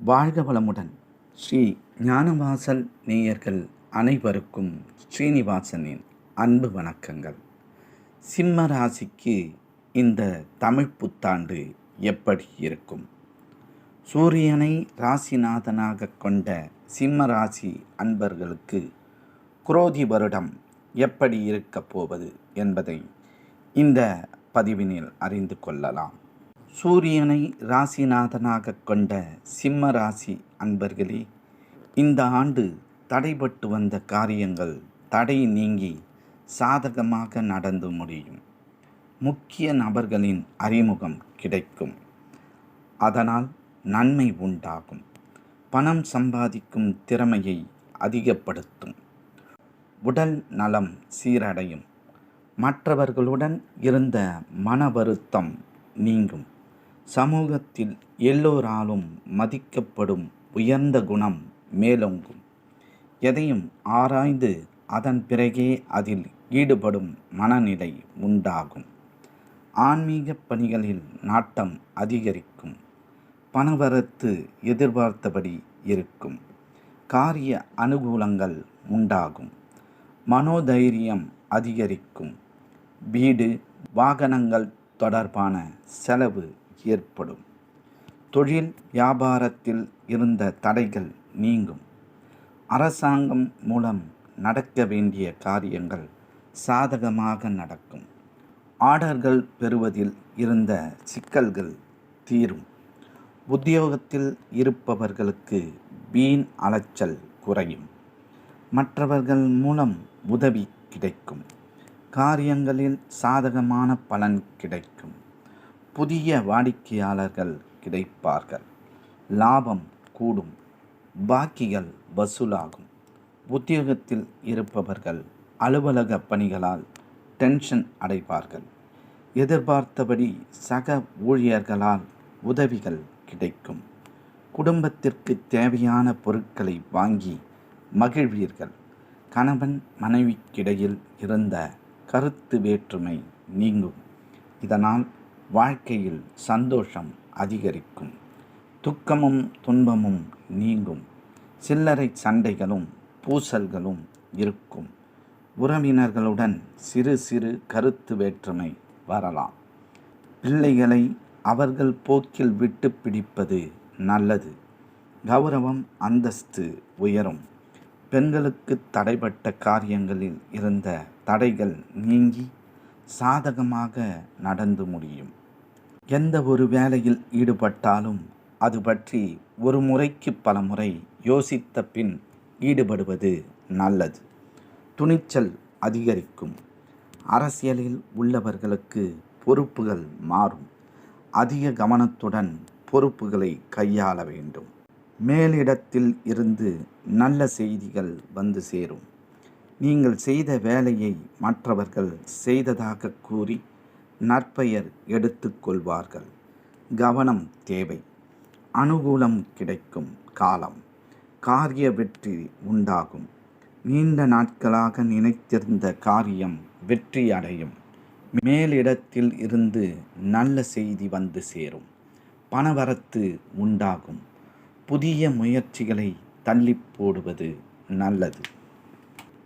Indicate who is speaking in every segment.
Speaker 1: வாழ்க வளமுடன். ஸ்ரீ ஞானவாசல் நேயர்கள் அனைவருக்கும் ஸ்ரீனிவாசனின் அன்பு வணக்கங்கள். சிம்ம ராசிக்கு இந்த தமிழ் புத்தாண்டு எப்படி இருக்கும்? சூரியனை ராசிநாதனாக கொண்ட சிம்ம ராசி அன்பர்களுக்கு குரோதி வருடம் எப்படி இருக்கப் போவது என்பதை இந்த பதிவினில் அறிந்து கொள்ளலாம். சூரியனை ராசிநாதனாக கொண்ட சிம்ம ராசி அன்பர்களே இந்த ஆண்டு தடைபட்டு வந்த காரியங்கள் தடை நீங்கி சாதகமாக நடந்து முடியும். முக்கிய நபர்களின் அறிமுகம் கிடைக்கும். அதனால் நன்மை உண்டாகும். பணம் சம்பாதிக்கும் திறமையை அதிகப்படுத்தும். உடல் நலம் சீரடையும். மற்றவர்களுடன் இருந்த மன வருத்தம் நீங்கும். சமூகத்தில் எல்லோராலும் மதிக்கப்படும் உயர்ந்த குணம் மேலோங்கும். எதையும் ஆராய்ந்து அதன் பிறகே அதில் ஈடுபடும் மனநிலை உண்டாகும். ஆன்மீக பணிகளில் நாட்டம் அதிகரிக்கும். பணவரத்து எதிர்பார்த்தபடி இருக்கும். காரிய அனுகூலங்கள் உண்டாகும். மனோதைரியம் அதிகரிக்கும். வீடு வாகனங்கள் தொடர்பான செலவு ஏற்படும். தொழில் வியாபாரத்தில் இருந்த தடைகள் நீங்கும். அரசாங்கம் மூலம் நடக்க வேண்டிய காரியங்கள் சாதகமாக நடக்கும். ஆர்டர்கள் பெறுவதில் இருந்த சிக்கல்கள் தீரும். உத்தியோகத்தில் இருப்பவர்களுக்கு வீண் அலைச்சல் குறையும். மற்றவர்கள் மூலம் உதவி கிடைக்கும். காரியங்களில் சாதகமான பலன் கிடைக்கும். புதிய வாடிக்கையாளர்கள் கிடைப்பார்கள். லாபம் கூடும். பாக்கிகள் வசூலாகும். உத்தியோகத்தில் இருப்பவர்கள் அலுவலக பணிகளால் டென்ஷன் அடைவார்கள். எதிர்பார்த்தபடி சக ஊழியர்களால் உதவிகள் கிடைக்கும். குடும்பத்திற்கு தேவையான பொருட்களை வாங்கி மகிழ்வீர்கள். கணவன் மனைவிக்கிடையில் இருந்த கருத்து வேற்றுமை நீங்கும். இதனால் வாழ்க்கையில் சந்தோஷம் அதிகரிக்கும். துக்கமும் துன்பமும் நீங்கும். சில்லறை சண்டைகளும் பூசல்களும் இருக்கும். உறவினர்களுடன் சிறு சிறு கருத்து வேற்றுமை வரலாம். பிள்ளைகளை அவர்கள் போக்கில் விட்டு பிடிப்பது நல்லது. கௌரவம் அந்தஸ்து உயரும். பெண்களுக்கு தடைப்பட்ட காரியங்களில் இருந்த தடைகள் நீங்கி சாதகமாக நடந்து முடியும். எந்த ஒரு வேலையில் ஈடுபட்டாலும் அது பற்றி ஒரு முறைக்கு பல முறை யோசித்த பின் ஈடுபடுவது நல்லது. துணிச்சல் அதிகரிக்கும். அரசியலில் உள்ளவர்களுக்கு பொறுப்புகள் மாறும். அதிக கவனத்துடன் பொறுப்புகளை கையாள வேண்டும். மேலிடத்தில் இருந்து நல்ல செய்திகள் வந்து சேரும். நீங்கள் செய்த வேலையை மற்றவர்கள் செய்ததாக கூறி நற்பெயர் எடுத்துக்கொள்வார்கள். கவனம் தேவை. அனுகூலம் கிடைக்கும் காலம். காரிய வெற்றி உண்டாகும். நீண்ட நாட்களாக நினைத்திருந்த காரியம் வெற்றி அடையும். மேலிடத்தில் இருந்து நல்ல செய்தி வந்து சேரும். பணவரத்து உண்டாகும். புதிய முயற்சிகளை தள்ளி போடுவது நல்லது.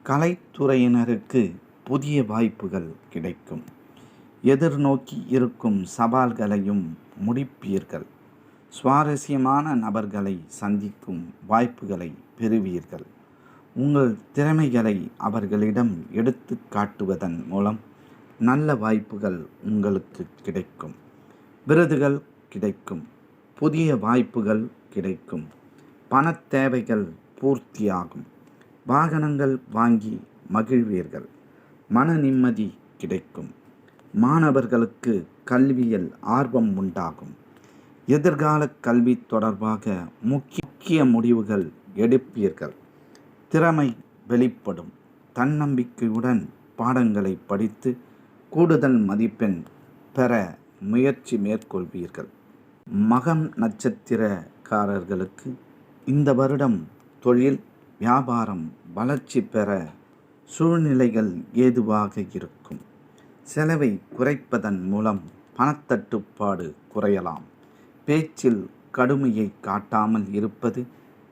Speaker 1: கலைத்துறையினருக்கு புதிய வாய்ப்புகள் கிடைக்கும். எதிர்நோக்கி இருக்கும் சவால்களையும் முடிப்பீர்கள். சுவாரஸ்யமான நபர்களை சந்திக்கும் வாய்ப்புகளை பெறுவீர்கள். உங்கள் திறமைகளை அவர்களிடம் எடுத்து காட்டுவதன் மூலம் நல்ல வாய்ப்புகள் உங்களுக்கு கிடைக்கும். விருதுகள் கிடைக்கும். புதிய வாய்ப்புகள் கிடைக்கும். பணத் தேவைகள் பூர்த்தியாகும். வாகனங்கள் வாங்கி மகிழ்வீர்கள். மன நிம்மதி கிடைக்கும். மாணவர்களுக்கு கல்வியில் ஆர்வம் உண்டாகும். எதிர்கால கல்வி தொடர்பாக முக்கிய முடிவுகள் எடுப்பீர்கள். திறமை வெளிப்படும். தன்னம்பிக்கையுடன் பாடங்களை படித்து கூடுதல் மதிப்பெண் பெற முயற்சி மேற்கொள்வீர்கள். மகம் நட்சத்திரக்காரர்களுக்கு இந்த வருடம் தொழில் வியாபாரம் வளர்ச்சி பெற சூழ்நிலைகள் ஏதுவாக இருக்கும். செலவை குறைப்பதன் மூலம் பணத்தட்டுப்பாடு குறையலாம். பேச்சில் கடுமையை காட்டாமல் இருப்பது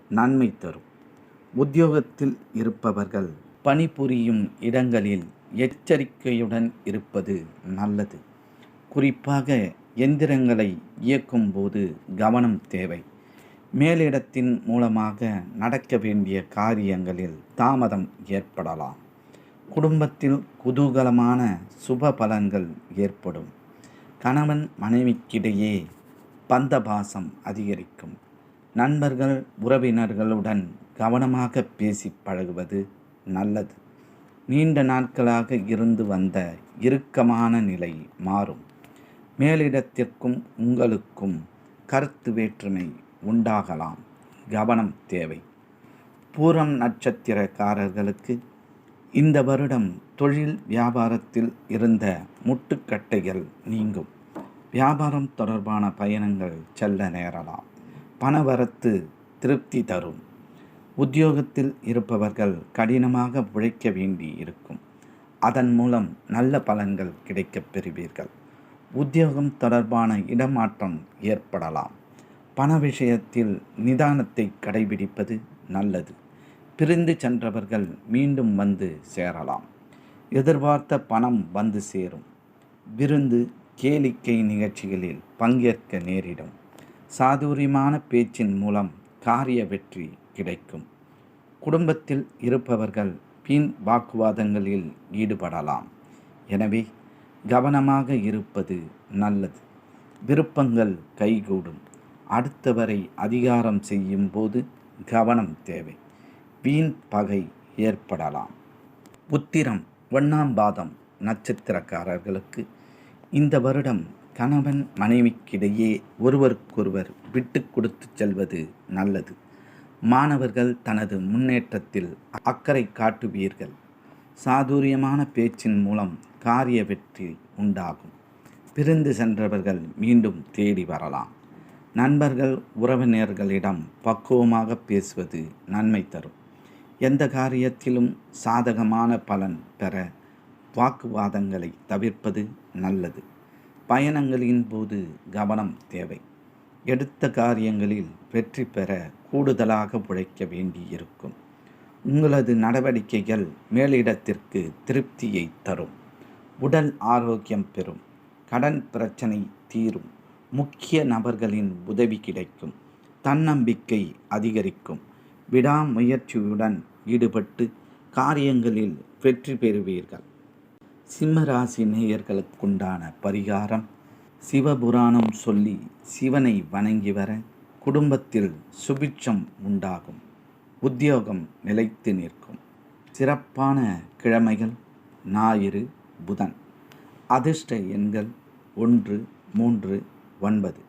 Speaker 1: நன்மை தரும். உத்தியோகத்தில் இருப்பவர்கள் பணிபுரியும் இடங்களில் எச்சரிக்கையுடன் இருப்பது நல்லது. குறிப்பாக எந்திரங்களை இயக்கும்போது கவனம் தேவை. மேலிடத்தின் மூலமாக நடக்க வேண்டிய காரியங்களில் தாமதம் ஏற்படலாம். குடும்பத்தில் குதூகலமான சுப பலன்கள் ஏற்படும். கணவன் மனைவிக்கிடையே பந்தபாசம் அதிகரிக்கும். நண்பர்கள் உறவினர்களுடன் கவனமாக பேசி பழகுவது நல்லது. நீண்ட நாட்களாக இருந்து வந்த இறுக்கமான நிலை மாறும். மேலிடத்திற்கும் உங்களுக்கும் கருத்து வேற்றுமை உண்டாகலாம். கவனம் தேவை. பூரம் நட்சத்திரக்காரர்களுக்கு இந்த வருடம் தொழில் வியாபாரத்தில் இருந்த முட்டுக்கட்டைகள் நீங்கும். வியாபாரம் தொடர்பான பயணங்கள் செல்ல நேரலாம். பணவரத்து திருப்தி தரும். உத்தியோகத்தில் இருப்பவர்கள் கடினமாக உழைக்க வேண்டி இருக்கும். அதன் மூலம் நல்ல பலன்கள் கிடைக்கப் பெறுவீர்கள். உத்தியோகம் தொடர்பான இடமாற்றம் ஏற்படலாம். பண விஷயத்தில் நிதானத்தை கடைபிடிப்பது நல்லது. பிரிந்து சென்றவர்கள் மீண்டும் வந்து சேரலாம். எதிர்பார்த்த பணம் வந்து சேரும். விருந்து கேளிக்கை நிகழ்ச்சிகளில் பங்கேற்க நேரிடும். சாதுரியமான பேச்சின் மூலம் காரிய வெற்றி கிடைக்கும். குடும்பத்தில் இருப்பவர்கள் வீண் வாக்குவாதங்களில் ஈடுபடலாம். எனவே கவனமாக இருப்பது நல்லது. விருப்பங்கள் கைகூடும். அடுத்தவரை அதிகாரம் செய்யும் போது கவனம் தேவை. வீண் பகை ஏற்படலாம். உத்திரம் ஒண்ணாம் பாதம் நட்சத்திரக்காரர்களுக்கு. இந்த வருடம் கணவன் மனைவிக்கிடையே ஒருவருக்கொருவர் விட்டு கொடுத்து செல்வது நல்லது. மாணவர்கள் தனது முன்னேற்றத்தில் அக்கறை காட்டுவீர்கள். சாதுரியமான பேச்சின் மூலம் காரிய வெற்றி உண்டாகும். பிரிந்து சென்றவர்கள் மீண்டும் தேடி வரலாம். நண்பர்கள் உறவினர்களிடம் பக்குவமாக பேசுவது நன்மை தரும். எந்த காரியத்திலும் சாதகமான பலன் பெற வாக்குவாதங்களை தவிர்ப்பது நல்லது. பயணங்களின் போது கவனம் தேவை. எடுத்த காரியங்களில் வெற்றி பெற கூடுதலாக உழைக்க வேண்டியிருக்கும். உங்களது நடவடிக்கைகள் மேலிடத்திற்கு திருப்தியை தரும். உடல் ஆரோக்கியம் பெறும். கடன் பிரச்சனை தீரும். முக்கிய நபர்களின் உதவி கிடைக்கும். தன்னம்பிக்கை அதிகரிக்கும். விடாமுயற்சியுடன் ஈடுபட்டு காரியங்களில் வெற்றி பெறுவீர்கள். சிம்மராசி நேயர்களுக்குண்டான பரிகாரம் சிவபுராணம் சொல்லி சிவனை வணங்கி வர குடும்பத்தில் சுபிட்சம் உண்டாகும். உத்தியோகம் நிலைத்து நிற்கும். சிறப்பான கிழமைகள் ஞாயிறு புதன். அதிர்ஷ்ட எண்கள் ஒன்று மூன்று ஒன்பது.